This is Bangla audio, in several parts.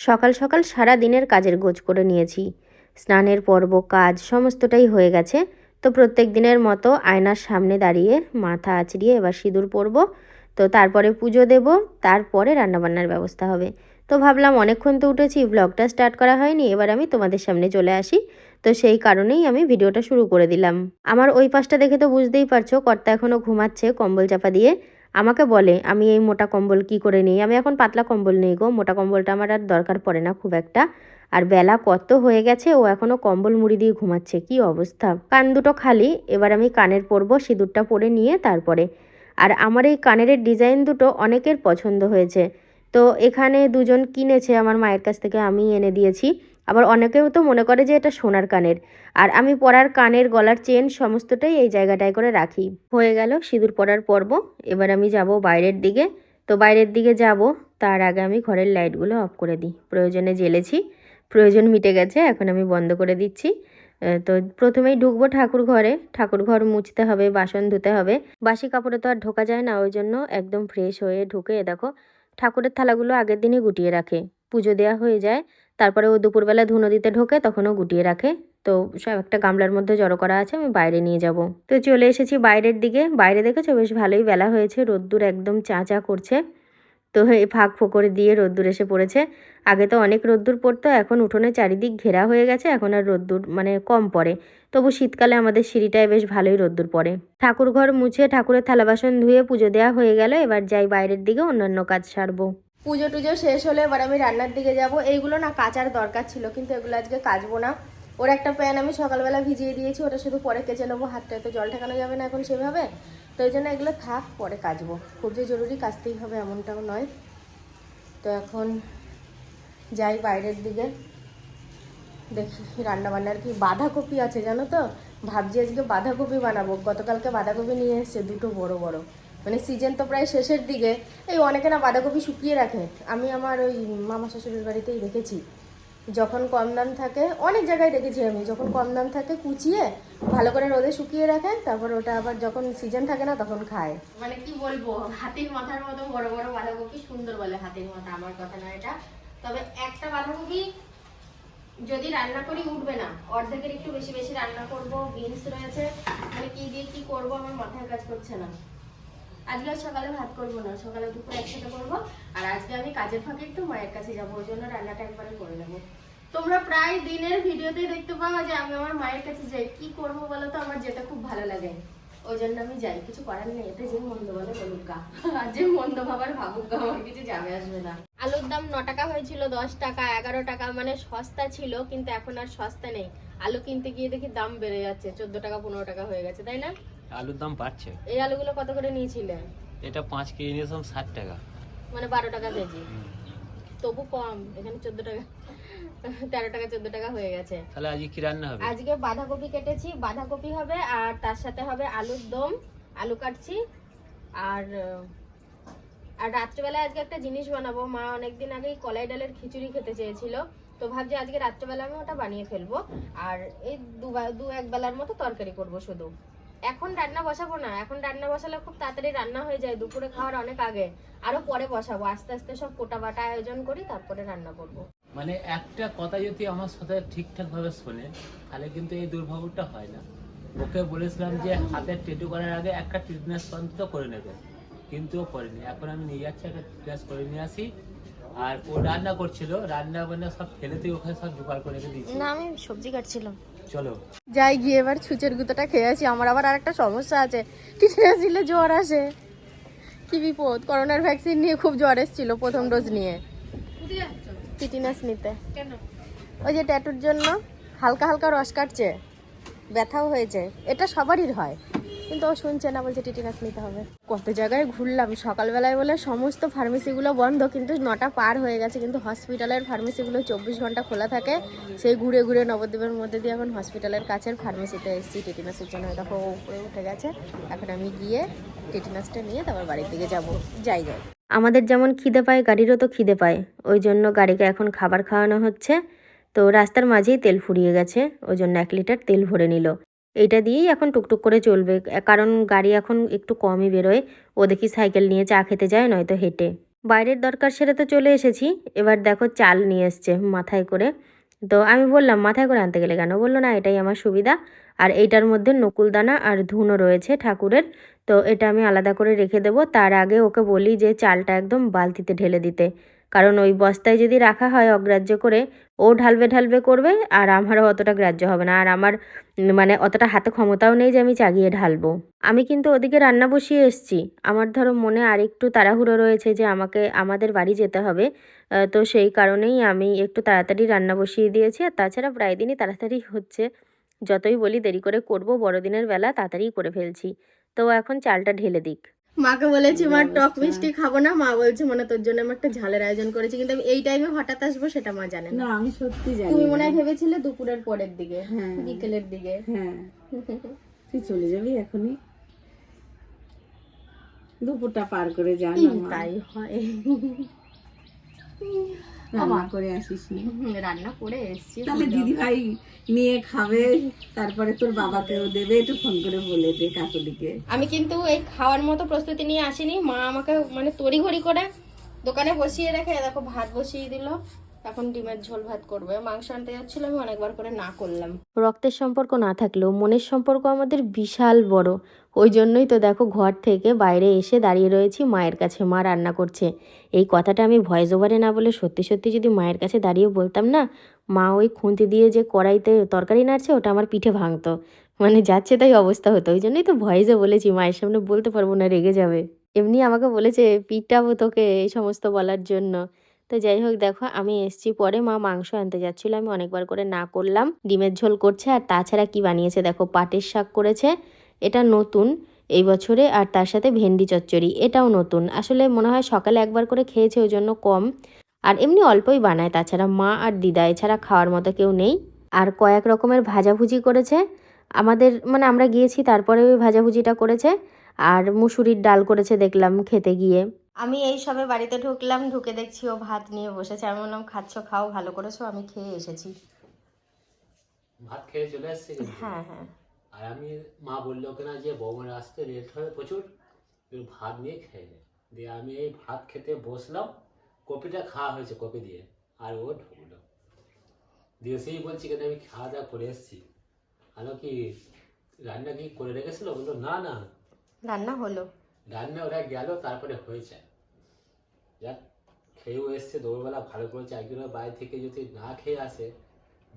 সকাল সকাল সারা দিনের কাজের গোছ করে নিয়েছি। স্নানের পর্ব, কাজ সমস্তটাই হয়ে গেছে। তো প্রত্যেক দিনের মতো আয়নার সামনে দাঁড়িয়ে মাথা আঁচড়িয়ে এবার সিঁদুর পরব। তো তারপরে পুজো দেব, তারপরে রান্নাবান্নার ব্যবস্থা হবে। তো ভাবলাম অনেকক্ষণ তো উঠেছি ব্লগটা স্টার্ট করা হয়নি, এবার আমি তোমাদের সামনে চলে আসি। তো সেই কারণেই আমি ভিডিওটা শুরু করে দিলাম। আমার ওই পাশটা দেখে তো বুঝতেই পারছ, কর্তা এখনও ঘুমাচ্ছে কম্বল চাপা দিয়ে। আমাকে বলে, আমি এই মোটা কম্বল কি করে নিই? আমি এখন পাতলা কম্বল নেই গো, মোটা কম্বলটা আমার আর দরকার পড়ে না খুব একটা। আর বেলা কত হয়ে গেছে, ও এখনও কম্বল মুড়ি দিয়ে ঘুমাচ্ছে, কি অবস্থা? কান দুটো খালি, এবার আমি কানের পরবো, সিঁদুরটা পরে নিয়ে তারপরে। আর আমার এই কানের ডিজাইন দুটো অনেকের পছন্দ হয়েছে। তো এখানে দুজন কিনেছে, আমার মায়ের কাছ থেকে আমি এনে দিয়েছি। আবার অনেকেও তো মনে করে যে এটা সোনার কানের। আর আমি পরার কানের, গলার চেন সমস্তটাই এই জায়গাটায় করে রাখি। হয়ে গেল সিঁদুর পরার পর্ব। এবার আমি যাব বাইরের দিকে। তো বাইরের দিকে যাব, তার আগে আমি ঘরের লাইটগুলো অফ করে দিই। প্রয়োজনে জ্বেলেছি, প্রয়োজন মিটে গেছে, এখন আমি বন্ধ করে দিচ্ছি। তো প্রথমেই ঢুকবো ঠাকুর ঘরে। ঠাকুর ঘর মুছতে হবে, বাসন ধুতে হবে। বাসি কাপড়ে তো আর ঢোকা যায় না, ওই জন্য একদম ফ্রেশ হয়ে ঢুকে, দেখো, ঠাকুরের থালাগুলো আগের দিনই গুটিয়ে রাখে। পুজো দেওয়া হয়ে যায়। তারপরে ও দুপুরবেলা ধুনো দিতে ঢোকে তখনও গুটিয়ে রাখে। তো সব একটা গামলার মধ্যে জড়ো করা আছে, আমি বাইরে নিয়ে যাব। তো চলে এসেছি বাইরের দিকে। বাইরে দেখেছ? বেশ ভালোই বেলা হয়েছে, রোদ্দুর একদম চা চা করছে। তো এই ফাঁক ফোকর দিয়ে রোদ্দুর এসে পড়েছে। আগে তো অনেক রোদ্দুর পড়তো, এখন উঠোনে চারিদিক ঘেরা হয়ে গেছে, এখন আর রোদ্দুর মানে কম পড়ে। তবু শীতকালে আমাদের সিঁড়িটায় বেশ ভালোই রোদ্দুর পড়ে। ঠাকুর ঘর মুছে ঠাকুরের থালা বাসন ধুয়ে পুজো দেওয়া হয়ে গেল, এবার যাই বাইরের দিকে, অন্যান্য কাজ সারবো। পুজো টুজো শেষ হলে এবার আমি রান্নার দিকে যাব। এইগুলো না কাচার দরকার ছিল, কিন্তু এগুলো আজকে কাচবো না। ওর একটা প্যান আমি সকালবেলা ভিজিয়ে দিয়েছি, ওটা শুধু পরে কেচে নেব হাতটায় তো জল ঠেকানো যাবে না এখন সেভাবে। তো ওই জন্য এগুলো থাক, পরে কাচবো। খুব যে জরুরি কাচতেই হবে এমনটাও নয়। তো এখন যাই বাইরের দিকে। দেখি রান্না বান্নার কি বাঁধাকপি আছে জানো তো? ভাবছি আজকে বাঁধাকপি বানাবো। গতকালকে বাঁধাকপি নিয়ে এসছে দুটো বড় বড়। মানে সিজন তো প্রায় শেষের দিকে, এই অনেকে না বাঁধাকপি শুকিয়ে রাখে। আমি আমার ওই মামা শ্বশুরের বাড়িতেই দেখেছি। যখন কম দাম থাকে, অনেক জায়গায় দেখেছি আমি, যখন কম দাম থাকে কুচিয়ে ভালো করে রোদে শুকিয়ে রাখে, তারপর ওটা আবার যখন সিজন থাকে না, তখন খায়। মানে কি বলব, হাতির মাথার মতো বড় বড় বাঁধাকপি সুন্দর বলে হাতির মাথা, আমার কথা না এটা। তবে একটা বাঁধাকপি যদি রান্না করি উঠবে না, অর্ধেকের একটু বেশি বেশি রান্না করব বিনস রয়েছে মানে কি দিয়ে কি করব আমার মাথায় কাজ করছে না। আজকে সকালে ভাত করব না, সকালে দুপুরে একসাথে করব। আর আজকে আমি কাজের ফাঁকে একটু মায়ের কাছে যাব, ওই জন্য রান্নাটা একবারে করে নেব। তোমরা প্রায় দিনের ভিডিওতেই দেখতে পাও যে আমি আমার মায়ের কাছে যাই। কি করব বলো তো? আমার যেতে খুব ভালো লাগে। ওই জন্য আমি যাই। কিছু করার নেই। এতে যে মন্দ বলে বলুক গা। আর যে মন্দ ভাবার ভাবুক গা, আমার কিছু যাবে আসবে না। আলুর দাম ন টাকা হয়েছিল, দশ টাকা, এগারো টাকা মানে সস্তা ছিল, কিন্তু এখন আর সস্তা নেই। আলু কিনতে গিয়ে দেখি দাম বেড়ে যাচ্ছে, চোদ্দ টাকা, পনেরো টাকা হয়ে গেছে, তাই না? আলুর দাম বাড়ছে। এই আলুগুলো কত করে নিয়েছিলে? এটা পাঁচ কেজি নিয়েছিলাম ষাট টাকা। মানে বারো টাকা কেজি? তবু কম এখানে চোদ্দ টাকা তেরো টাকা চোদ্দ টাকা হয়ে গেছে। তাহলে আজকে কি রান্না হবে? আজকে বাঁধাকপি কেটেছি বাঁধাকপি হবে আর তার সাথে হবে আলুর দম আলু কাটছি। আর আর রাত্রেবেলায় আজকে একটা জিনিস বানাবো। মা অনেকদিন আগেই কলাই ডালের খিচুড়ি খেতে চেয়েছিল। তো ভাবছি আজকে রাত্রেবেলা আমি ওটা বানিয়ে ফেলব। আর এই দু দু এক বেলার মতো তরকারি করব শুধু। এখন রান্না বসাবো না এখন রান্না বসালে খুব তাড়াতাড়ি রান্না হয়ে যায় দুপুরে খাওয়ার অনেক আগে। আরও পরে বসাবো আস্তে আস্তে সব কোটা বাটা আয়োজন করি তারপরে রান্না করব। মানে একটা কথা যদি আমার সাথে ঠিকঠাক ভাবে শোনে তাহলে কিন্তু এই দুর্ভাগ্যটা হয় না। ওকে বলেছিলাম যে হাতের টেটু করার আগে একটা ট্রিটমেন্ট অন্তত করে নেবে কিন্তু ও করেনি। এখন আমি নিয়ে যাচ্ছি একটা ট্রিটমেন্ট করে নিয়ে আসি। আর ও রান্না করছিল রান্না বান্না সব ফেলেতে ওখানে সব জোগাড় করে দিয়েছি। না আমি সবজি কাটছিলাম। চলো। যাই গিয়ে এবার ছুচের গুঁতোটা খেয়ে আসি। আমার আবার আর একটা সমস্যা আছে। টিটেনাস নিলে জ্বর আসে? কি বিপদ? করোনার ভ্যাকসিন নিয়ে খুব জ্বর এসেছিল প্রথম ডোজ নিয়ে। টিটিনাস নিতে। ওই যে ট্যাটুর জন্য হালকা হালকা রস কাটছে। ব্যথাও হয়েছে। এটা সবারই হয়। কিন্তু ও শুনছে না, বলছে টিটিনাস নিতে হবে। কত জায়গায় ঘুরলাম। সকালবেলায় বলে সমস্ত ফার্মেসিগুলো বন্ধ, কিন্তু নটা পার হয়ে গেছে। কিন্তু হসপিটালের ফার্মেসিগুলো চব্বিশ ঘণ্টা খোলা থাকে। সেই ঘুরে ঘুরে নবদ্বীপের মধ্যে দিয়ে এখন হসপিটালের কাছের ফার্মেসিতে এসেছি টিটিনাসের জন্য। দেখো উপরে উঠে গেছে। এখন আমি গিয়ে টিটিনাসটা নিয়ে তারপর বাড়ির দিকে যাব। যাই যাই। আমাদের যেমন খিদে পায়, গাড়িরও তো খিদে পায়। ওই জন্য গাড়িকে এখন খাবার খাওয়ানো হচ্ছে। তো রাস্তার মাঝেই তেল ফুরিয়ে গেছে। ওই জন্য এক লিটার তেল ভরে নিল। এইটা দিয়েই এখন টুকটুক করে চলবে। কারণ গাড়ি এখন একটু কমই বেরোয়। ও দেখি সাইকেল নিয়ে চা খেতে যায়, নয়তো হেঁটে। বাইরের দরকার সেরে তো চলে এসেছি। এবার দেখো চাল নিয়ে এসছে মাথায় করে। তো আমি বললাম, মাথায় করে আনতে গেলে কেন? বলল, না, এটাই আমার সুবিধা। আর এইটার মধ্যে নকুলদানা আর ধুনো রয়েছে ঠাকুরের। তো এটা আমি আলাদা করে রেখে দেবো। তার আগে ওকে বলি যে চালটা একদম বালতিতে ঢেলে দিতে। কারণ ওই বস্তায় যদি রাখা হয় অগ্রাহ্য করে, ও ঢালবে ঢালবে করবে আর আমারও অতটা গ্রাহ্য হবে না। আর আমার মানে অতটা হাতে ক্ষমতাও নেই যে আমি চাগিয়ে ঢালবো। আমি কিন্তু ওদিকে রান্না বসিয়ে এসেছি। আমার ধরো মনে আরেকটু তাড়াহুড়ো রয়েছে যে আমাকে, আমাদের বাড়ি যেতে হবে। তো সেই কারণেই আমি একটু তাড়াতাড়ি রান্না বসিয়ে দিয়েছি। আর তাছাড়া প্রায় দিনই তাড়াতাড়ি হচ্ছে। যতই বলি দেরি করে করব, বড়দিনের বেলা তাড়াতাড়ি করে ফেলছি। তো এখন চালটা ঢেলে দিক। মাকে বলেছি মা টক মিষ্টি খাব না। মা বলছে মানে তোর জন্য আমি একটা ঝালের আয়োজন করেছি। কিন্তু আমি এই টাইমে হঠাৎ আসব সেটা মা জানে না। আমি সত্যি জানি তুমি মনে হয় ভেবেছিলে দুপুরের পরের দিকে হ্যাঁ। বিকেলের দিকে। হ্যাঁ। তুই চলে যাবি এখনই? দুপুরটা পার করে যা না মা। তাই হয়। রান্না করে আসিস রান্না করে এসছি তাহলে দিদি ভাই নিয়ে খাবে তারপরে তোর বাবাকেও দেবে একটু ফোন করে বলে দে কাকুলিকে। আমি কিন্তু এই খাওয়ার মতো প্রস্তুতি নিয়ে আসিনি। মা আমাকে মানে তড়িঘড়ি করে দোকানে বসিয়ে রেখে দেখো ভাত বসিয়ে দিল। এখন ডিমের ঝোল ভাত করবে। মাংস আনতে যাচ্ছিল আমি অনেকবার করে না করলাম। রক্তের সম্পর্ক না থাকলেও মনের সম্পর্ক আমাদের বিশাল বড়। ওই জন্যই তো দেখো ঘর থেকে বাইরে এসে দাঁড়িয়ে রয়েছি, মায়ের কাছে মা রান্না করছে। এই কথাটা আমি ভয়েস ওভারে না বলে সত্যি সত্যি যদি মায়ের কাছে দাঁড়িয়ে বলতাম না, মা ওই খুন্তি দিয়ে যে কড়াইতে তরকারি নাড়ছে, ওটা আমার পিঠে ভাঙতো। মানে যাচ্ছে তাই অবস্থা হতো। ওই জন্যই তো ভয়েসে বলেছি, মায়ের সামনে বলতে পারব না, রেগে যাবে। এমনি আমাকে বলেছে, পিটাবো তোকে এই সমস্ত বলার জন্য। তো যাই হোক দেখো, আমি এসছি পরে, মা মাংস আনতে যাচ্ছিল, আমি অনেকবার করে না করলাম। ডিমের ঝোল করছে, আর তাছাড়া কি বানিয়েছে দেখো, পাটের শাক করেছে। এটা নতুন এই বছরে আর তার সাথে ভেন্ডি চচ্চড়ি এটাও নতুন। আসলে মনে হয় সকালে একবার করে খেয়েছে ওই জন্য কম। আর এমনি অল্পই বানায় তাছাড়া মা আর দিদা এছাড়া খাওয়ার মতো কেউ নেই। আর কয়েক রকমের ভাজাভুজি করেছে। আমাদের মানে আমরা গিয়েছি তারপরে ওই ভাজাভুজিটা করেছে। আর মুসুরির ডাল করেছে দেখলাম খেতে গিয়ে। আমি এই সবে বাড়িতে ঢুকলাম ঢুকে দেখছি ও ভাত নিয়ে বসেছে। আমি বললাম খাচ্ছ খাও ভালো করেছ আমি খেয়ে এসেছি। ভাত খেয়ে চলে এসছে হ্যাঁ হ্যাঁ। আর আমি মা বলল কিনা যে বৌমার আসতে লেট হবে প্রচুর। ভাত নিয়ে খেয়ে নে। দিয়ে আমি এই ভাত খেতে বসলাম কপিটা খাওয়া হয়েছে কপি দিয়ে আর ও ঢুকলো। দিয়ে সেই বলছি কেন আমি খাওয়া দাওয়া করে এসেছি? আলো কি রান্না কি করে রেখেছিল? বলল না না। রান্না হলো। রান্না ওরা গেল তারপরে হয়েছে। যাক খেয়েও এসছে দৌড়বেলা ভালো করেছে একজনের বাড়ি থেকে যদি না খেয়ে আসে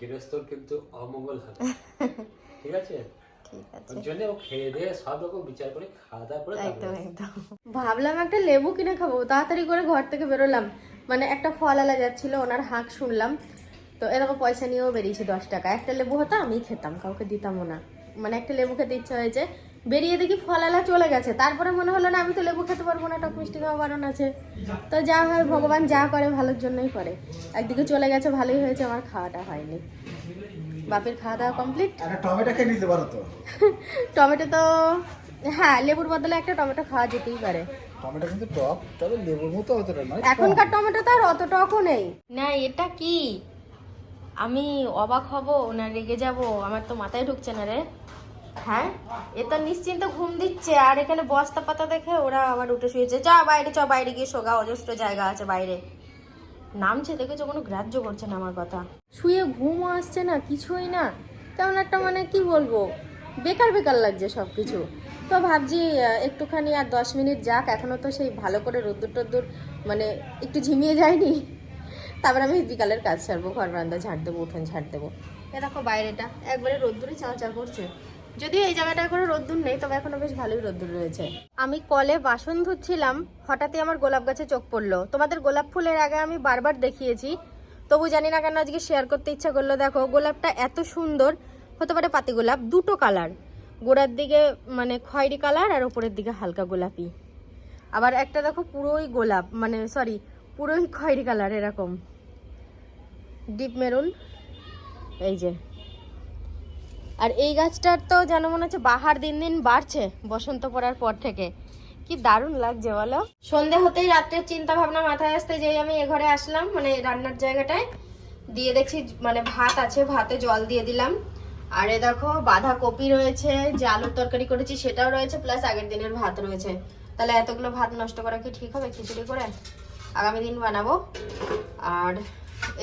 গৃহস্থর কিন্তু অমঙ্গল হবে। ঠিক আছে? ঠিক আছে। জন্য ও খেয়ে দিয়ে সব রকম বিচার করে খাওয়া দাওয়া করে একদম একদম। ভাবলাম একটা লেবু কিনে খাব তাড়াতাড়ি করে ঘর থেকে বেরোলাম। মানে একটা ফল আলা যাচ্ছিল ওনার হাঁক শুনলাম। তো এরকম পয়সা নিয়েও বেরিয়েছি দশ টাকা। একটা লেবু হতো আমি খেতাম কাউকে দিতামও না। মানে একটা লেবু খেতে ইচ্ছা হয়েছে বেরিয়ে দেখি ফলালা চলে গেছে। তারপরে মনে হলো না আমি তো লেবু খেতে পারব না টক মিষ্টি খাওয়া বারণ আছে। তো যা হয় ভগবান যা করে ভালোর জন্যই করে। একদিকে চলে গেছে ভালোই হয়েছে আমার খাওয়াটা হয়নি। বাপের খাওয়া দাওয়া কমপ্লিট একটা টমেটো খেয়ে নিতে পারো তো। টমেটো তো হ্যাঁ লেবুর বদলে একটা টমেটো খাওয়া যেতেই পারে। টমেটো কিন্তু টক তবে লেবুর মতো অতটা নয়। এখনকার টমেটো তো আর অত টকও নেই। না এটা কি? আমি অবাক হব না রেগে যাব আমার তো মাথায় ঢুকছে না রে। হ্যাঁ? এ তো নিশ্চিন্ত ঘুম দিচ্ছে আর এখানে বস্তা পাতা দেখে ওরা আবার উঠে শুয়েছে। যা বাইরে চ বাইরে গিয়ে শোগা অজস্র জায়গা আছে বাইরে। নামছে দেখেছ, কোনো গ্রাহ্য করছে না আমার কথা। শুয়ে ঘুমও আসছে না, কিছুই না। কেমন একটা মানে কি বলব, বেকার বেকার লাগছে সব কিছু তো ভাবছি একটুখানি আর দশ মিনিট যাক এখনও তো সেই ভালো করে রোদ্দুর টদ্দুর মানে একটু ঝিমিয়ে যায়নি। তারপর আমি বিকালের কাজ ছাড়বো, ঘর বারান্দা ঝাড় দেবো, উঠোন ঝাড় দেবো। এ দেখো বাইরেটা, একবারে রোদ্দুরে চাঁচা করছে। যদিও এই জায়গাটা কোনো রোদ্দুর নেই, তবে এখনও বেশ ভালোই রোদ্দুর রয়েছে। আমি কলে বাসন ধুচ্ছিলাম, হঠাৎই আমার গোলাপ গাছে চোখ পড়ল। তোমাদের গোলাপ ফুলের আগে আমি বারবার দেখিয়েছি, তবু জানি না কেন আজকে শেয়ার করতে ইচ্ছা করল। দেখো, গোলাপটা এত সুন্দর, হতে পারে পাতি গোলাপ, দুটো কালার গোড়ার দিকে মানে খয়েরি কালার আর ওপরের দিকে হালকা গোলাপি। আবার একটা দেখো পুরোই গোলাপ মানে সরি পুরোই খয়েরি কালার এরকম। ডিপ মেরুন এই যে। আর এই গাছটার তো যেন মনে হচ্ছে বাহার দিন দিন বাড়ছে বসন্ত পড়ার পর থেকে। কি দারুণ লাগছে বলো? সন্ধে হতেই রাত্রের চিন্তা ভাবনা মাথায় আসতে যেই আমি এ ঘরে আসলাম মানে রান্নার জায়গাটায়। দিয়ে দেখছি মানে ভাত আছে, ভাতে জল দিয়ে দিলাম। আর এ দেখো বাঁধাকপি রয়েছে, যে আলুর তরকারি করেছি সেটাও রয়েছে, প্লাস আগের দিনের ভাত রয়েছে। তাহলে এতগুলো ভাত নষ্ট করা কি ঠিক হবে খিচুড়ি করে? আগামী দিন বানাবো। আর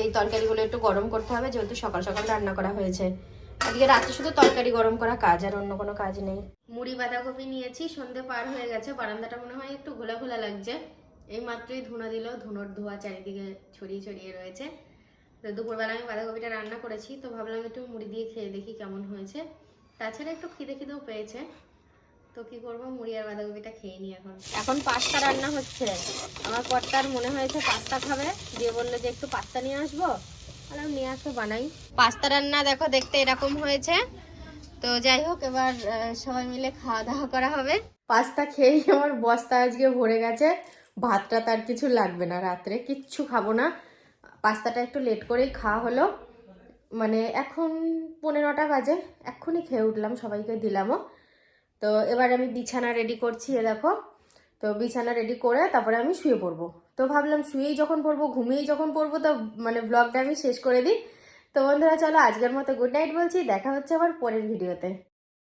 এই তরকারিগুলো একটু গরম করতে হবে, যেহেতু সকাল সকাল রান্না করা হয়েছে। আজকে রাতে শুধু তরকারি গরম করা কাজ আর অন্য কোনো কাজ নেই। মুড়ি বাঁধাকপি নিয়েছি সন্ধে পার হয়ে গেছে বারান্দাটা মনে হয় একটু ঘোলা ঘোলা লাগছে। এই মাত্রই ধুনো দিল ধুনোর ধোয়া চারিদিকে ছড়িয়ে ছড়িয়ে রয়েছে। তো দুপুরবেলা আমি বাঁধাকপিটা রান্না করেছি তো ভাবলাম একটু মুড়ি দিয়ে খেয়ে দেখি কেমন হয়েছে। তাছাড়া একটু খিদে খিদেও পেয়েছে। তো কি করব মুড়ি আর বাঁধাকপিটা খেয়ে নি এখন। এখন পাস্তা রান্না হচ্ছে। আমার কর্তার মনে হয়েছে পাস্তা খাবে দিয়ে বলল যে একটু পাস্তা নিয়ে আসব। নিয়ে আসো, বানাই। পাস্তা রান্না দেখো, দেখতে এরকম হয়েছে। তো যাই হোক, এবার সবাই মিলে খাওয়া দাওয়া করা হবে। পাস্তা খেয়েই আমার বস্তা আজকে ভরে গেছে। ভাতটা তার কিছু লাগবে না, রাত্রে কিচ্ছু খাব না। পাস্তাটা একটু লেট করেই খাওয়া হলো। মানে এখন পনেরোটা বাজে, এক্ষুনি খেয়ে উঠলাম, সবাইকে দিলামও। তো এবার আমি বিছানা রেডি করছি, এ দেখো। তো বিছানা রেডি করে তারপরে আমি শুয়ে পড়ব। তো ভাবলাম শুয়েই যখন পড়ব, ঘুমিয়েই যখন পড়ব, তো মানে ব্লগটা আমি শেষ করে দিই। তো বন্ধুরা, চলো আজকের মতো গুড নাইট বলছি। দেখা হচ্ছে আবার পরের ভিডিওতে